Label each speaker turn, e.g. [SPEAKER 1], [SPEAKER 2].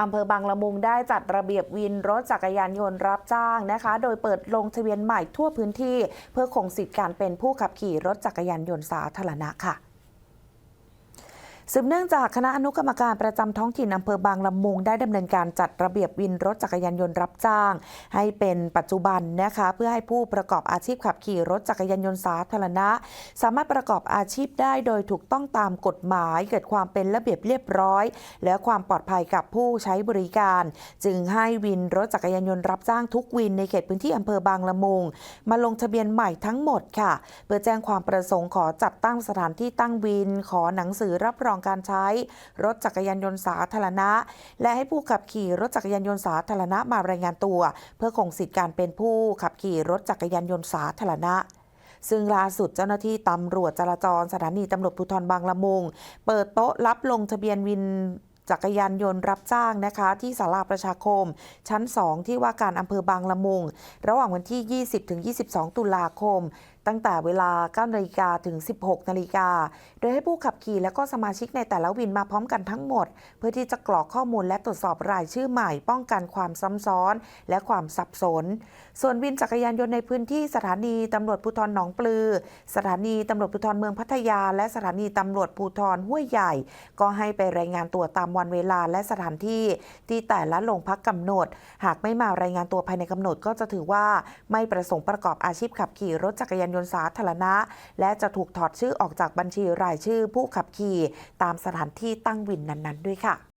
[SPEAKER 1] อำเภอบางละมุงได้จัดระเบียบวินรถจักรยานยนต์รับจ้างนะคะ โดยเปิดลงทะเบียนใหม่ทั่วพื้นที่ เพื่อคงสิทธิ์การเป็นผู้ขับขี่รถจักรยานยนต์สาธารณะค่ะ สืบเนื่องจากคณะอนุกรรมการประจำท้องถิ่นอำเภอบางละมุงได้ดำเนินการจัดระเบียบวินรถจักรยานยนต์รับจ้าง ให้เป็นปัจจุบันนะคะเพื่อให้ผู้ประกอบอาชีพขับขี่รถจักรยานยนต์สาธารณะ สามารถประกอบอาชีพได้โดยถูกต้องตามกฎหมาย เกิดความเป็นระเบียบเรียบร้อย และความปลอดภัยกับผู้ใช้บริการ จึงให้วินรถจักรยานยนต์รับจ้างทุกวินในเขตพื้นที่อำเภอบางละมุง มาลงทะเบียนใหม่ทั้งหมดค่ะ เพื่อแจ้งความประสงค์ขอจัดตั้งสถานที่ตั้งวิน ขอหนังสือรับรองการใช้ รถจักรยานยนต์สาธารณะ และให้ผู้ขับขี่รถจักรยานยนต์สาธารณะมารายงานตัว เพื่อคงสิทธิการเป็นผู้ขับขี่รถจักรยานยนต์สาธารณะซึ่งล่าสุดเจ้าหน้าที่ตำรวจจราจรสถานีตำรวจภูธรบางละมุง เปิดโต๊ะรับลงทะเบียนวินจักรยานยนต์รับจ้างนะคะ ที่ศาลาประชาคม ชั้น 2 ที่ว่าการอำเภอบางละมุง ระหว่างวันที่ 20-22 ตุลาคม ตั้งแต่เวลา9นาฬิกาถึง 16นาฬิกา โดยให้ผู้ขับขี่และก็สมาชิกในแต่ละวินมาพร้อมกันทั้งหมด เพื่อที่จะกรอกข้อมูลและตรวจสอบรายชื่อใหม่ ป้องกันความซ้ำซ้อน และความสับสน ส่วนวินจักรยานยนต์ในพื้นที่สถานีตำรวจภูธรหนองปลือ สถานีตำรวจภูธรเมืองพัทยา และสถานีตำรวจภูธรห้วยใหญ่ ก็ให้ไปรายงานตัวตามวันเวลาและสถานที่ที่แต่ละโรงพักกำหนด หากไม่มารายงานตัวภายในกำหนดก็จะถือว่าไม่ประสงค์ประกอบอาชีพขับขี่รถจักรยานยนต์สาธารณะ และจะถูกถอดชื่อออกจากบัญชีรายชื่อผู้ขับขี่ ตามสถานที่ตั้งวินนั้น ๆ ด้วยค่ะ